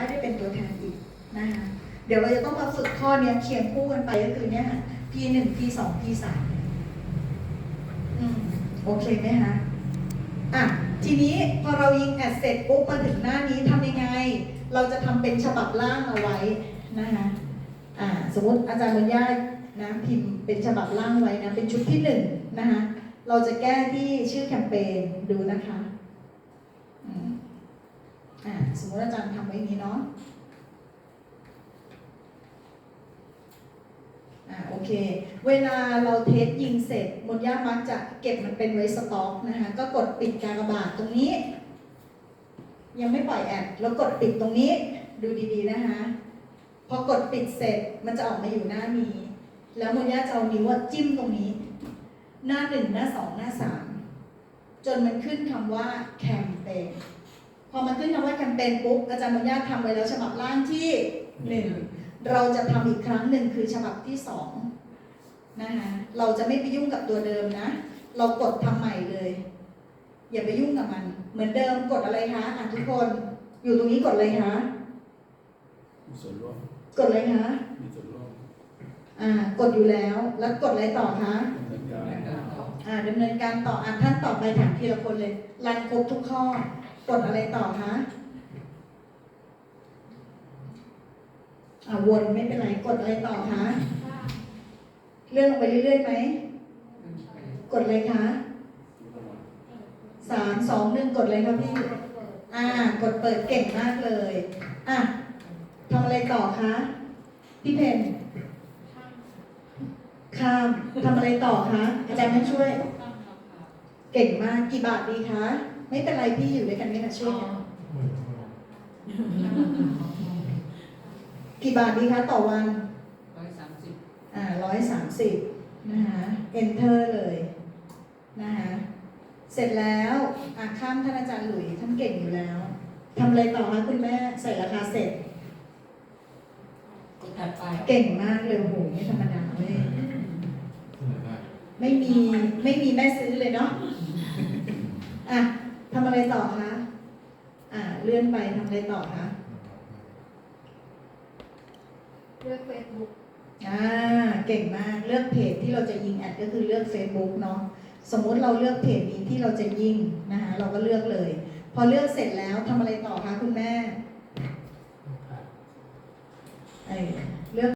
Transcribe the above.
ได้ได้เป็นตัวแทนอีกนะคะเดี๋ยวเราจะต้องมาฝึกข้อเนี้ยเคียงคู่กันไปก็คือเนี่ยค่ะ P หนึ่ง P สอง P สามอืมโอเคไหมคะอะทีนี้พอเรายิงแอดเสร็จปุ๊บมาถึงหน้านี้ทำยังไง เราจะทำเป็นฉบับล่างเอาไว้นะคะอ่าสมมติอาจารย์บุญญานะพิมพ์เป็นฉบับล่างไว้นะเป็นชุดที่หนึ่งนะคะเราจะแก้ที่ชื่อแคมเปญดูนะคะ อ่าสมมติอาจารย์ทำไว้อย่างนี้เนาะอ่าโอเค เวลาเราเทสยิงเสร็จมนย่ามักจะเก็บมันเป็นไว้สต็อกนะคะ ก็กดปิดกากระบาทตรงนี้ ยังไม่ปล่อยแอดแล้วกดปิดตรงนี้ ดูดีๆนะคะ พอกดปิดเสร็จมันจะออกมาอยู่หน้านี้ แล้วมนย่าจะเอานิ้วจิ้มตรงนี้ หน้าหนึ่งหน้าสองหน้าสามจนมันขึ้นคำว่าแคมเปญ ขึ้นคำว่าแคมเปญปุ๊บอาจารย์มนย่าทำไว้แล้วฉบับล่างที่หนึ่งเราจะทำอีกครั้งหนึ่งคือฉบับที่สองนะคะเราจะไม่ไปยุ่งกับตัวเดิมนะ เรากดทำใหม่เลย อย่าไปยุ่งกับมัน เหมือนเดิมกดอะไรคะอะทุกคน อยู่ตรงนี้กดอะไรคะมีส่วนร่วมกดอะไรคะมีส่วนร่วมอ่ากดอยู่แล้ว แล้วกดอะไรต่อคะดำเนินการอ่าดำเนินการต่ออะท่านต่อไปถามทีละคนเลยรันครบทุกข้อ กดอะไรต่อคะอ่าวนไม่เป็นไร กดอะไรต่อคะ เลื่อนลงไปเรื่อยๆไหม กดเลยคะสามสองหนึ่งกดเลยค่ะพี่ อ่า กดเปิดเก่งมากเลย อะทำอะไรต่อคะ พี่เพนข้ามทำอะไรต่อคะ อาจารย์ให้ช่วย เก่งมาก กี่บาทดีคะ ไม่เป็นไรพี่อยู่ด้วยกันนี่ค่ะช่วยกันกี่บาทดีคะต่อวันร้อยสามสิบอ่าร้อยสามสิบนะคะ enter เลยนะคะเสร็จแล้วอะข้ามท่านอาจารย์หลุยท่านเก่งอยู่แล้วทำอะไรต่อคะคุณแม่ใส่ราคาเสร็จกดถัดไปเก่งมากเลยโอ้โหไม่ธรรมดาเลยไม่มีไม่มีแม่ซื้อเลยเนาะอะ ทำอะไรต่อคะ อ่า เลื่อนไปทำอะไรต่อคะ เลือกเฟซบุ๊กอ่า เก่งมาก เลือกเพจที่เราจะยิงแอดก็คือเลือก Facebook เนาะ สมมุติเราเลือกเพจนี้ที่เราจะยิงนะคะ เราก็เลือกเลย พอเลือกเสร็จแล้วทำอะไรต่อคะคุณแม่ เออ